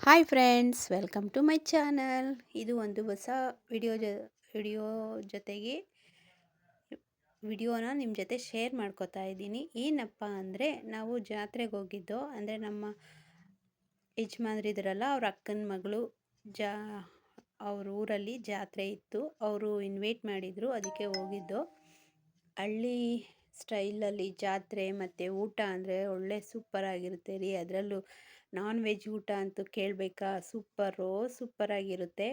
Hi friends welcome to my channel ಇದು ಒಂದು ಹೊಸ ವಿಡಿಯೋ ಜ ವಿಡಿಯೋ ಜೊತೆಗೆ ವಿಡಿಯೋನ ನಿಮ್ಮ ಜೊತೆ ಶೇರ್ ಮಾಡ್ಕೋತಾ ಇದ್ದೀನಿ. ಏನಪ್ಪ ಅಂದರೆ ನಾವು ಜಾತ್ರೆಗೆ ಹೋಗಿದ್ದೋ, ಅಂದರೆ ನಮ್ಮ ಯಜಮಾನ್ರಿದ್ರಲ್ಲ ಅವ್ರ ಅಕ್ಕನ ಮಗಳು ಜಾ, ಅವ್ರ ಊರಲ್ಲಿ ಜಾತ್ರೆ ಇತ್ತು. ಅವರು ಇನ್ವೈಟ್ ಮಾಡಿದರು, ಅದಕ್ಕೆ ಹೋಗಿದ್ದೋ. ಹಳ್ಳಿ ಸ್ಟೈಲಲ್ಲಿ ಜಾತ್ರೆ ಮತ್ತು ಊಟ ಅಂದರೆ ಒಳ್ಳೆ ಸೂಪರ್ ಆಗಿರುತ್ತೆ ರೀ. ಅದರಲ್ಲೂ ನಾನ್ ವೆಜ್ ಊಟ ಅಂತೂ ಕೇಳಬೇಕಾ? ಸೂಪರು, ಸೂಪರಾಗಿರುತ್ತೆ.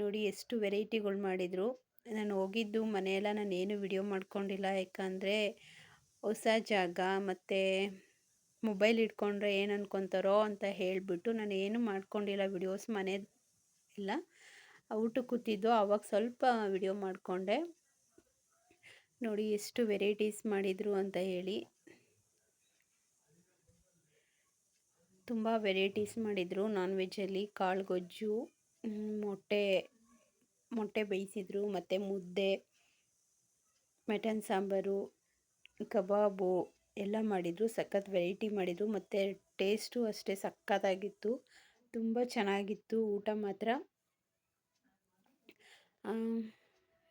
ನೋಡಿ ಎಷ್ಟು ವೆರೈಟಿಗಳು ಮಾಡಿದರು. ನಾನು ಹೋಗಿದ್ದು ಮನೆಯೆಲ್ಲ ನಾನು ಏನು ವಿಡಿಯೋ ಮಾಡ್ಕೊಂಡಿಲ್ಲ. ಯಾಕಂದರೆ ಹೊಸ ಜಾಗ ಮತ್ತು ಮೊಬೈಲ್ ಇಟ್ಕೊಂಡ್ರೆ ಏನು ಅನ್ಕೊತಾರೋ ಅಂತ ಹೇಳಿಬಿಟ್ಟು ನಾನು ಏನು ಮಾಡ್ಕೊಂಡಿಲ್ಲ ವಿಡಿಯೋಸ್ ಮನೆ ಇಲ್ಲ. ಊಟಕ್ಕೆ ಕೂತಿದ್ದು ಆವಾಗ ಸ್ವಲ್ಪ ವಿಡಿಯೋ ಮಾಡಿಕೊಂಡೆ. ನೋಡಿ ಎಷ್ಟು ವೆರೈಟೀಸ್ ಮಾಡಿದರು ಅಂತ ಹೇಳಿ. ತುಂಬ ವೆರೈಟೀಸ್ ಮಾಡಿದರು. ನಾನ್ ವೆಜ್ಜಲ್ಲಿ ಕಾಳು ಗೊಜ್ಜು ಮೊಟ್ಟೆ ಮೊಟ್ಟೆ ಬೇಯಿಸಿದ್ರು, ಮತ್ತು ಮುದ್ದೆ ಮಟನ್ ಸಾಂಬಾರು, ಕಬಾಬು ಎಲ್ಲ ಮಾಡಿದರು. ಸಖತ್ ವೆರೈಟಿ ಮಾಡಿದರು. ಮತ್ತು ಟೇಸ್ಟು ಅಷ್ಟೇ ಸಖತ್ತಾಗಿತ್ತು. ತುಂಬ ಚೆನ್ನಾಗಿತ್ತು. ಊಟ ಮಾತ್ರ.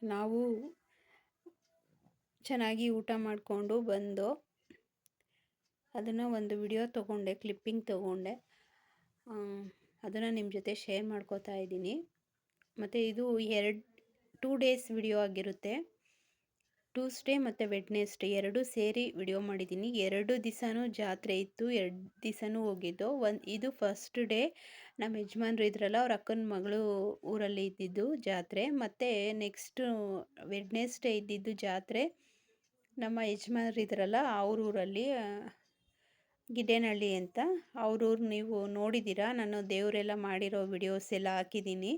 ನಾವು ಚೆನ್ನಾಗಿ ಊಟ ಮಾಡಿಕೊಂಡು ಬಂದು ಅದನ್ನು ಒಂದು ವಿಡಿಯೋ ತಗೊಂಡೆ ಕ್ಲಿಪ್ಪಿಂಗ್ ತಗೊಂಡೆ. ಅದನ್ನು ನಿಮ್ಮ ಜೊತೆ ಶೇರ್ ಮಾಡ್ಕೋತಾ ಇದ್ದೀನಿ. ಮತ್ತು ಇದು ಎರಡು ಟೂ ಡೇಸ್ ವಿಡಿಯೋ ಆಗಿರುತ್ತೆ. ಟ್ಯೂಸ್ಡೇ ಮತ್ತು ವೆಡ್ನೆಸ್ಡೇ ಎರಡು ಸೇರಿ ವಿಡಿಯೋ ಮಾಡಿದ್ದೀನಿ. ಎರಡು ದಿವಸನೂ ಜಾತ್ರೆ ಇತ್ತು, ಎರಡು ದಿವಸನೂ ಹೋಗಿದ್ದು. ಒಂದು, ಇದು ಫಸ್ಟ್ ಡೇ ನಮ್ಮ ಯಜಮಾನ್ರು ಇದ್ರಲ್ಲ, ಅವ್ರ ಅಕ್ಕನ ಮಗಳು ಊರಲ್ಲಿ ಇದ್ದಿದ್ದು ಜಾತ್ರೆ. ಮತ್ತು ನೆಕ್ಸ್ಟು ವೆಡ್ನೆಸ್ಡೇ ಇದ್ದಿದ್ದು ಜಾತ್ರೆ. ನಮ್ಮ ಯಜಮಾನ್ರು ಇದ್ರಲ್ಲ, ಅವ್ರ ಊರಲ್ಲಿ ಗಿಡ್ಡೇನಹಳ್ಳಿ ಅಂತ. ಅವ್ರೂರು ನೀವು ನೋಡಿದ್ದೀರಾ ನಾನು ದೇವರೆಲ್ಲ ಮಾಡಿರೋ ವಿಡಿಯೋಸ್ ಎಲ್ಲ ಹಾಕಿದ್ದೀನಿ.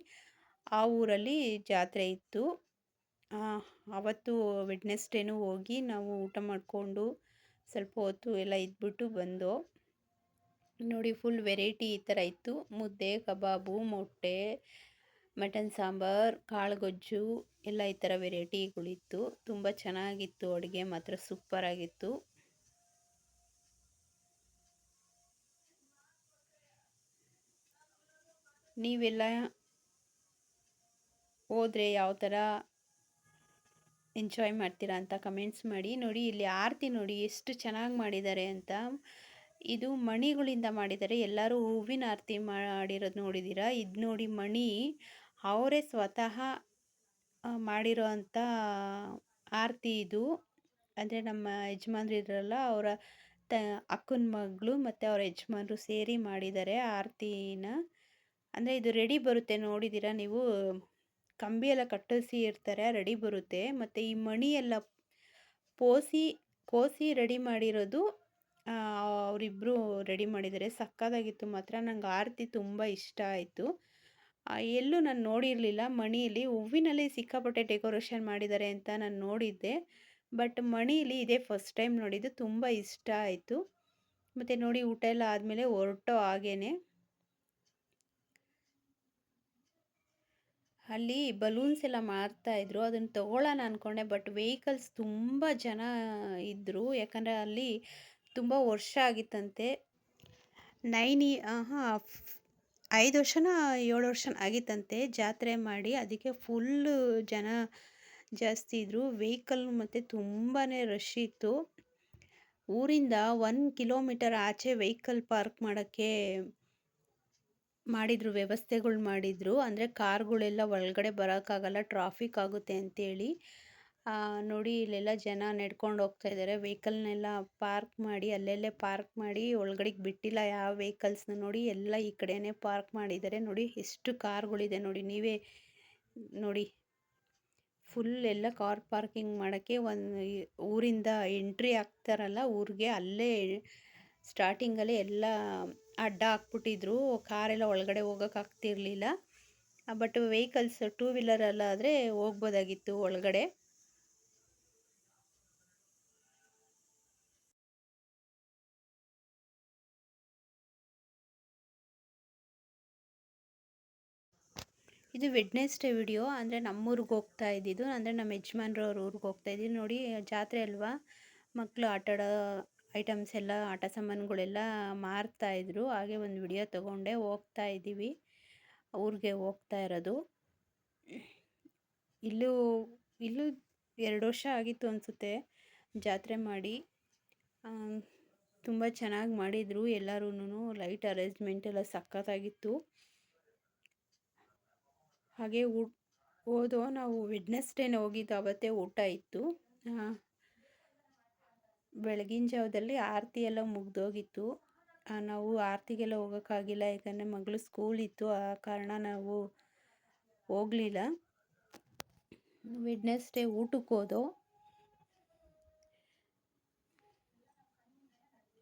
ಆ ಊರಲ್ಲಿ ಜಾತ್ರೆ ಇತ್ತು. ಅವತ್ತು ವೆಡ್ನೆಸ್ಡೇನೂ ಹೋಗಿ ನಾವು ಊಟ ಮಾಡಿಕೊಂಡು ಸ್ವಲ್ಪ ಹೊತ್ತು ಎಲ್ಲ ಇದ್ಬಿಟ್ಟು ಬಂದು ನೋಡಿ ಫುಲ್ ವೆರೈಟಿ ಈ ಥರ ಇತ್ತು. ಮುದ್ದೆ, ಕಬಾಬು, ಮೊಟ್ಟೆ ಮಟನ್ ಸಾಂಬಾರು ಕಾಳು ಗೊಜ್ಜು ಎಲ್ಲ ಈ ಥರ ವೆರೈಟಿಗಳಿತ್ತು ತುಂಬ ಚೆನ್ನಾಗಿತ್ತು ಅಡುಗೆ ಮಾತ್ರ ಸೂಪರಾಗಿತ್ತು ನೀವೆಲ್ಲ ಹೋದರೆ ಯಾವ ಥರ ಎಂಜಾಯ್ ಮಾಡ್ತೀರಾ ಅಂತ ಕಮೆಂಟ್ಸ್ ಮಾಡಿ. ನೋಡಿ, ಇಲ್ಲಿ ಆರತಿ ನೋಡಿ ಎಷ್ಟು ಚೆನ್ನಾಗಿ ಮಾಡಿದ್ದಾರೆ ಅಂತ. ಇದು ಮಣಿಗಳಿಂದ ಮಾಡಿದ್ದಾರೆ. ಎಲ್ಲರೂ ಹೂವಿನ ಆರತಿ ಮಾಡಿರೋದು ನೋಡಿದ್ದೀರಾ ಇದು ನೋಡಿ ಮಣಿ ಅವರೇ ಸ್ವತಃ ಮಾಡಿರೋ ಅಂಥ ಆರತಿ ಇದು. ಅಂದರೆ ನಮ್ಮ ಯಜಮಾನ್ರು ಇದ್ರಲ್ಲ, ಅವರ ತ, ಅಕ್ಕನ ಮಗಳು ಮತ್ತು ಅವರ ಯಜಮಾನ್ರು ಸೇರಿ ಮಾಡಿದ್ದಾರೆ ಆರತಿನ. ಅಂದರೆ ಇದು ರೆಡಿ ಬರುತ್ತೆ ನೋಡಿದ್ದೀರಾ ನೀವು? ಕಂಬಿ ಎಲ್ಲ ಕಟ್ಟಿಸಿ ಇರ್ತಾರೆ, ರೆಡಿ ಬರುತ್ತೆ. ಮತ್ತು ಈ ಮಣಿ ಎಲ್ಲ ಪೋಸಿ, ಕೋಸಿ ರೆಡಿ ಮಾಡಿರೋದು ಅವರಿಬ್ಬರು ರೆಡಿ ಮಾಡಿದ್ದಾರೆ. ಸಕ್ಕದಾಗಿತ್ತು ಮಾತ್ರ. ನಂಗೆ ಆರತಿ ತುಂಬ ಇಷ್ಟ ಆಯಿತು. ಎಲ್ಲೂ ನಾನು ನೋಡಿರಲಿಲ್ಲ. ಮಣಿಯಲ್ಲಿ ಹೂವಿನಲ್ಲಿ ಸಿಕ್ಕಾಪಟ್ಟೆ ಡೆಕೋರೇಷನ್ ಮಾಡಿದ್ದಾರೆ ಅಂತ ನಾನು ನೋಡಿದ್ದೆ. ಬಟ್ ಮಣಿಯಲ್ಲಿ ಇದೇ ಫಸ್ಟ್ ಟೈಮ್ ನೋಡಿದ್ದು ತುಂಬ ಇಷ್ಟ ಆಯಿತು. ಮತ್ತು ನೋಡಿ ಊಟ ಎಲ್ಲ ಆದಮೇಲೆ ಹೊರಟೋ ಹಾಗೇ ಅಲ್ಲಿ ಬಲೂನ್ಸ್ ಎಲ್ಲ ಮಾರ್ತಾಯಿದ್ರು ಅದನ್ನು ತಗೊಳ್ಳೋಣ ಅಂದ್ಕೊಂಡೆ ಬಟ್ ವೆಹಿಕಲ್ಸ್ ತುಂಬ ಜನ ಇದ್ದರು ಯಾಕಂದರೆ ಅಲ್ಲಿ ತುಂಬ ವರ್ಷ ಆಗಿತ್ತಂತೆ. ನೈನ್ ಇ ಹಾಂ ಐದು ವರ್ಷನ, ಏಳು ವರ್ಷ ಆಗಿತ್ತಂತೆ ಜಾತ್ರೆ ಮಾಡಿ. ಅದಕ್ಕೆ ಫುಲ್ಲು ಜನ ಜಾಸ್ತಿ ಇದ್ದರು ವೆಹಿಕಲ್ ಮತ್ತು ತುಂಬಾ ರಶ್ ಇತ್ತು. ಊರಿಂದ ಒನ್ ಕಿಲೋಮೀಟರ್ ಆಚೆ ವೆಹಿಕಲ್ ಪಾರ್ಕ್ ಮಾಡೋಕ್ಕೆ ಮಾಡಿದರು, ವ್ಯವಸ್ಥೆಗಳು ಮಾಡಿದರು. ಅಂದರೆ ಕಾರ್ಗಳೆಲ್ಲ ಒಳಗಡೆ ಬರೋಕ್ಕಾಗಲ್ಲ ಟ್ರಾಫಿಕ್ ಆಗುತ್ತೆ ಅಂತೇಳಿ. ನೋಡಿ ಇಲ್ಲೆಲ್ಲ ಜನ ನಡ್ಕೊಂಡು ಹೋಗ್ತಾ ಇದ್ದಾರೆ ವೆಹಿಕಲ್ನೆಲ್ಲ ಪಾರ್ಕ್ ಮಾಡಿ, ಅಲ್ಲೆಲ್ಲೇ ಪಾರ್ಕ್ ಮಾಡಿ, ಒಳಗಡೆಗೆ ಬಿಟ್ಟಿಲ್ಲ ಯಾವ ವೆಹಿಕಲ್ಸ್ನ ನೋಡಿ, ಎಲ್ಲ ಈ ಕಡೆನೇ ಪಾರ್ಕ್ ಮಾಡಿದ್ದಾರೆ. ನೋಡಿ ಎಷ್ಟು ಕಾರ್ಗಳಿದೆ ನೋಡಿ. ನೀವೇ ನೋಡಿ. ಫುಲ್ ಎಲ್ಲ ಕಾರ್ ಪಾರ್ಕಿಂಗ್ ಮಾಡೋಕ್ಕೆ ಒಂದು ಊರಿಂದ ಎಂಟ್ರಿ ಆಗ್ತಾರಲ್ಲ, ಊರಿಗೆ ಅಲ್ಲೇ ಸ್ಟಾರ್ಟಿಂಗಲ್ಲೇ ಎಲ್ಲ ಅಡ್ಡ ಹಾಕ್ಬಿಟ್ಟಿದ್ರು, ಕಾರೆಲ್ಲ ಒಳಗಡೆ ಹೋಗೋಕ್ಕಾಗ್ತಿರ್ಲಿಲ್ಲ ಬಟ್ ವೆಹಿಕಲ್ಸ್ ಟೂ ವೀಲರಲ್ಲಾದರೆ ಹೋಗ್ಬೋದಾಗಿತ್ತು ಒಳಗಡೆ. ಇದು ವೆಡ್ನೆಸ್ಡೇ ವಿಡಿಯೋ ಅಂದರೆ ನಮ್ಮೂರಿಗೆ ಹೋಗ್ತಾ ಇದ್ದಿದ್ದು, ಅಂದರೆ ನಮ್ಮ ಯಜಮಾನ್ರವ್ರ ಊರಿಗೆ ಹೋಗ್ತಾ ಇದ್ದೀವಿ ನೋಡಿ, ಜಾತ್ರೆ ಅಲ್ವಾ? ಮಕ್ಕಳು ಆಟಾಡೋ ಐಟಮ್ಸ್ ಎಲ್ಲ, ಆಟ ಸಾಮಾನುಗಳೆಲ್ಲ ಮಾರ್ತಾಯಿದ್ರು ಹಾಗೆ ಒಂದು ವಿಡಿಯೋ ತೊಗೊಂಡೆ. ಹೋಗ್ತಾ ಇದ್ದೀವಿ. ಊರಿಗೆ ಹೋಗ್ತಾ ಇರೋದು. ಇಲ್ಲೂ ಇಲ್ಲೂ ಎರಡು ವರ್ಷ ಆಗಿತ್ತು ಅನಿಸುತ್ತೆ. ಜಾತ್ರೆ ಮಾಡಿ. ತುಂಬ ಚೆನ್ನಾಗಿ ಮಾಡಿದರು. ಎಲ್ಲರೂ ಲೈಟ್ ಅರೇಂಜ್ಮೆಂಟ್ ಎಲ್ಲ ಸಖತ್ತಾಗಿತ್ತು. ಹಾಗೆ ಊಟ ಹೋದೋ, ನಾವು ವೆಡ್ನೆಸ್ಡೇನೇ ಹೋಗಿದ್ದು ಆವತ್ತೇ ಊಟ ಇತ್ತು. ಬೆಳಗಿನ ಜಾವದಲ್ಲಿ ಆರತಿ ಎಲ್ಲ ಮುಗಿದೋಗಿತ್ತು. ನಾವು ಆರತಿಗೆಲ್ಲ ಹೋಗೋಕ್ಕಾಗಿಲ್ಲ. ಯಾಕಂದರೆ ಮಗಳು ಸ್ಕೂಲ್ ಇತ್ತು. ಆ ಕಾರಣ ನಾವು ಹೋಗಲಿಲ್ಲ. ವೆಡ್ನೆಸ್ಡೇ ಊಟಕ್ಕೆ ಹೋದೋ.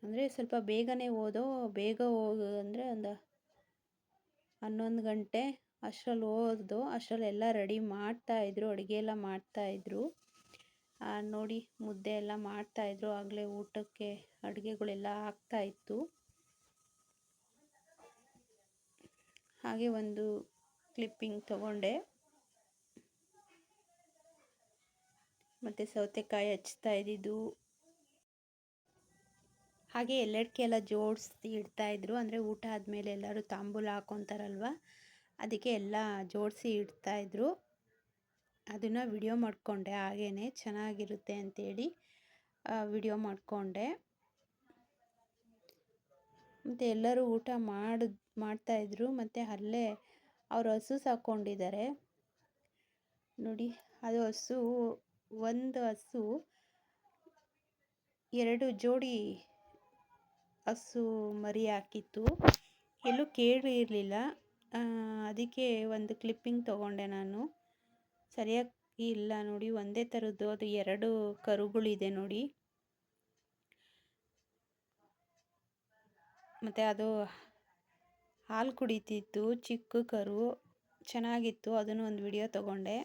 ಅಂದರೆ ಸ್ವಲ್ಪ ಬೇಗನೆ ಹೋದೋ. ಬೇಗ ಹೋಗ ಅಂದರೆ ಒಂದು ಹನ್ನೊಂದು ಗಂಟೆ ಅಷ್ಟರಲ್ಲಿ ಹೋದೋ. ಅಷ್ಟರಲ್ಲಿ ಎಲ್ಲ ರೆಡಿ ಮಾಡ್ತಾಯಿದ್ರು ಅಡುಗೆ ಎಲ್ಲ ಮಾಡ್ತಾಯಿದ್ರು ನೋಡಿ, ಮುದ್ದೆ ಎಲ್ಲ ಮಾಡ್ತಾಯಿದ್ರು ಆಗಲೇ ಊಟಕ್ಕೆ ಅಡುಗೆಗಳೆಲ್ಲ ಆಗ್ತಾಯಿತ್ತು ಹಾಗೆ ಒಂದು ಕ್ಲಿಪ್ಪಿಂಗ್ ತಗೊಂಡೆ. ಮತ್ತು ಸೌತೆಕಾಯಿ ಹಚ್ತಾ ಇದ್ದಿದ್ದು. ಹಾಗೆ ಎಲ್ಲಡ್ಕೆ ಎಲ್ಲ ಜೋಡಿಸಿ ಇಡ್ತಾಯಿದ್ರು ಅಂದರೆ ಊಟ ಆದಮೇಲೆ ಎಲ್ಲರೂ ತಾಂಬೂಲ ಹಾಕೊತಾರಲ್ವ? ಅದಕ್ಕೆ ಎಲ್ಲ ಜೋಡಿಸಿ ಇಡ್ತಾಯಿದ್ರು ಅದನ್ನು ವಿಡಿಯೋ ಮಾಡಿಕೊಂಡೆ ಹಾಗೇ ಚೆನ್ನಾಗಿರುತ್ತೆ ಅಂಥೇಳಿ ವಿಡಿಯೋ ಮಾಡಿಕೊಂಡೆ. ಮತ್ತು ಎಲ್ಲರೂ ಊಟ ಮಾಡಿ ಮಾಡ್ತಾಯಿದ್ರು ಮತ್ತು ಅಲ್ಲೇ ಅವರು ಹಸು ಸಾಕೊಂಡಿದ್ದಾರೆ. ನೋಡಿ, ಅದು ಹಸು, ಒಂದು ಹಸು, ಎರಡು ಜೋಡಿ ಹಸು ಮರಿ ಹಾಕಿತ್ತು. ಎಲ್ಲೂ ಕೇಳಿರಲಿಲ್ಲ. ಅದಕ್ಕೆ ಒಂದು ಕ್ಲಿಪ್ಪಿಂಗ್ ತಗೊಂಡೆ ನಾನು. ಸರಿಯಾಗಿ ಇಲ್ಲ ನೋಡಿ, ಒಂದೇ ಥರದ್ದು ಅದು ಎರಡು ಕರುಗಳಿದೆ ನೋಡಿ. ಮತ್ತು ಅದು ಹಾಲು ಕುಡಿತಿತ್ತು ಚಿಕ್ಕ ಕರು, ಚೆನ್ನಾಗಿತ್ತು, ಅದನ್ನು ಒಂದು ವಿಡಿಯೋ ತಗೊಂಡೆ.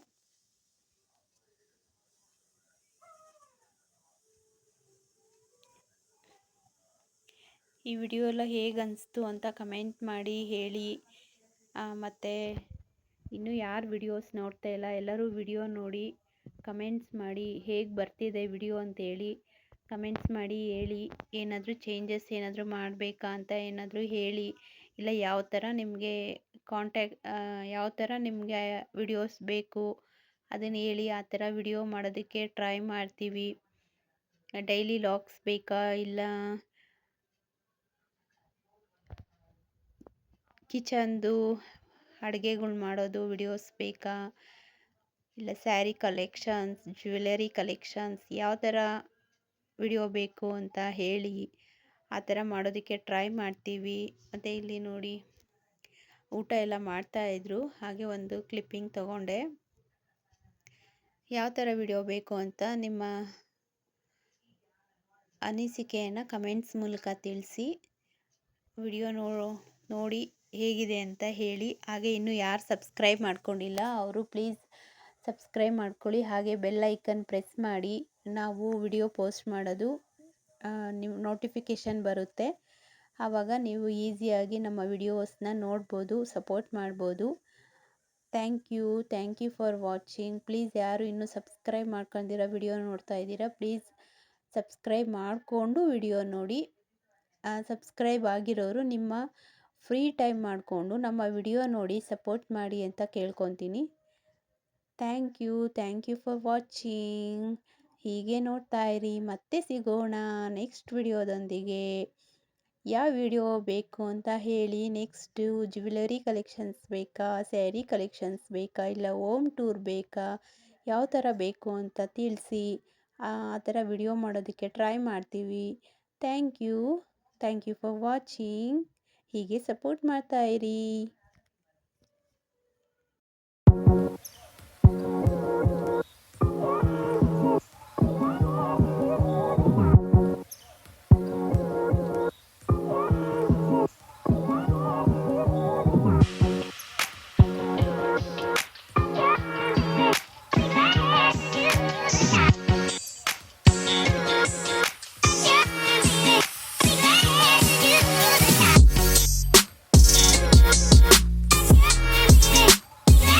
ಈ ವಿಡಿಯೋ ಎಲ್ಲ ಹೇಗೆ ಅನಿಸ್ತು ಅಂತ ಕಮೆಂಟ್ ಮಾಡಿ ಹೇಳಿ. ಮತ್ತು ಇನ್ನೂ ಯಾರು ವಿಡಿಯೋಸ್ ನೋಡ್ತಾ ಇಲ್ಲ, ಎಲ್ಲರೂ ವಿಡಿಯೋ ನೋಡಿ ಕಮೆಂಟ್ಸ್ ಮಾಡಿ ಹೇಗೆ ಬರ್ತಿದೆ ವಿಡಿಯೋ ಅಂತೇಳಿ ಕಮೆಂಟ್ಸ್ ಮಾಡಿ ಹೇಳಿ, ಏನಾದರೂ ಚೇಂಜಸ್ ಏನಾದರೂ ಮಾಡಬೇಕಾ ಅಂತ ಏನಾದರೂ ಹೇಳಿ, ಇಲ್ಲ ಯಾವ ಥರ ನಿಮಗೆ ಕಾಂಟ್ಯಾಕ್ಟ್ ಯಾವ ಥರ ನಿಮಗೆ ವಿಡಿಯೋಸ್ ಬೇಕು ಅದನ್ನು ಹೇಳಿ ಆ ಥರ ವಿಡಿಯೋ ಮಾಡೋದಕ್ಕೆ ಟ್ರೈ ಮಾಡ್ತೀವಿ. ಡೈಲಿ ಲಾಗ್ಸ್ ಬೇಕಾ, ಇಲ್ಲ ಕಿಚನ್ದು ಅಡುಗೆಗಳು ಮಾಡೋದು, ವಿಡಿಯೋಸ್ ಬೇಕಾ? ಇಲ್ಲ ಸ್ಯಾರಿ ಕಲೆಕ್ಷನ್ಸ್, ಜ್ಯುವೆಲರಿ ಕಲೆಕ್ಷನ್ಸ್ ಯಾವ ಥರ ವಿಡಿಯೋ ಬೇಕು ಅಂತ ಹೇಳಿ ಆ ಥರ ಮಾಡೋದಕ್ಕೆ ಟ್ರೈ ಮಾಡ್ತೀವಿ. ಮತ್ತು ಇಲ್ಲಿ ನೋಡಿ ಊಟ ಎಲ್ಲ ಮಾಡ್ತಾಯಿದ್ರು ಹಾಗೆ ಒಂದು ಕ್ಲಿಪ್ಪಿಂಗ್ ತಗೊಂಡೆ. ಯಾವ ಥರ ವಿಡಿಯೋ ಬೇಕು ಅಂತ ನಿಮ್ಮ ಅನಿಸಿಕೆಯನ್ನು ಕಮೆಂಟ್ಸ್ ಮೂಲಕ ತಿಳಿಸಿ. ವಿಡಿಯೋ ನೋಡೋ, ನೋಡಿ ಹೇಗಿದೆ ಅಂತ ಹೇಳಿ, ಹಾಗೆ ಇನ್ನು ಯಾರು ಸಬ್ಸ್ಕ್ರೈಬ್ ಮಾಡ್ಕೊಂಡಿಲ್ಲ, ಅವರು ಪ್ಲೀಸ್ ಸಬ್ಸ್ಕ್ರೈಬ್ ಮಾಡ್ಕೊಳ್ಳಿ. ಹಾಗೆ ಬೆಲ್ ಐಕನ್ ಪ್ರೆಸ್ ಮಾಡಿ, ನಾವು ವಿಡಿಯೋ ಪೋಸ್ಟ್ ಮಾಡೋದು ನಿಮ್ಮ ನೋಟಿಫಿಕೇಷನ್ ಬರುತ್ತೆ. ಆವಾಗ ನೀವು ಈಸಿಯಾಗಿ ನಮ್ಮ ವಿಡಿಯೋಸ್ನ ನೋಡ್ಬೋದು ಸಪೋರ್ಟ್ ಮಾಡ್ಬೋದು. Thank you thank you for watching please ಯಾರು ಇನ್ನೂ ಸಬ್ಸ್ಕ್ರೈಬ್ ಮಾಡ್ಕೊಂಡಿರೋ ವಿಡಿಯೋ ನೋಡ್ತಾ ಇದ್ದೀರಾ ಪ್ಲೀಸ್ ಸಬ್ಸ್ಕ್ರೈಬ್ ಮಾಡಿಕೊಂಡು ವಿಡಿಯೋ ನೋಡಿ. ಸಬ್ಸ್ಕ್ರೈಬ್ ಆಗಿರೋರು ನಿಮ್ಮ ಫ್ರೀ ಟೈಮ್ ಮಾಡಿಕೊಂಡು ನಮ್ಮ ವಿಡಿಯೋ ನೋಡಿ ಸಪೋರ್ಟ್ ಮಾಡಿ ಅಂತ ಕೇಳ್ಕೊತೀನಿ. Thank you thank you for watching. ಹೀಗೆ ನೋಡ್ತಾ ಇರಿ, ಮತ್ತೆ ಸಿಗೋಣ ನೆಕ್ಸ್ಟ್ ವಿಡಿಯೋದೊಂದಿಗೆ. ಯಾವ ವಿಡಿಯೋ ಬೇಕು ಅಂತ ಹೇಳಿ, ನೆಕ್ಸ್ಟು ಜ್ಯುವೆಲರಿ ಕಲೆಕ್ಷನ್ಸ್ ಬೇಕಾ, ಸ್ಯಾರಿ ಕಲೆಕ್ಷನ್ಸ್ ಬೇಕಾ, ಇಲ್ಲ ಹೋಮ್ ಟೂರ್ ಬೇಕಾ, ಯಾವ ಥರ ಬೇಕು ಅಂತ ತಿಳಿಸಿ. ಆ ಥರ ವಿಡಿಯೋ ಮಾಡೋದಕ್ಕೆ ಟ್ರೈ ಮಾಡ್ತೀವಿ. Thank you thank you for watching. ಹೀಗೆ ಸಪೋರ್ಟ್ ಮಾಡ್ತಾ ಇರಿ.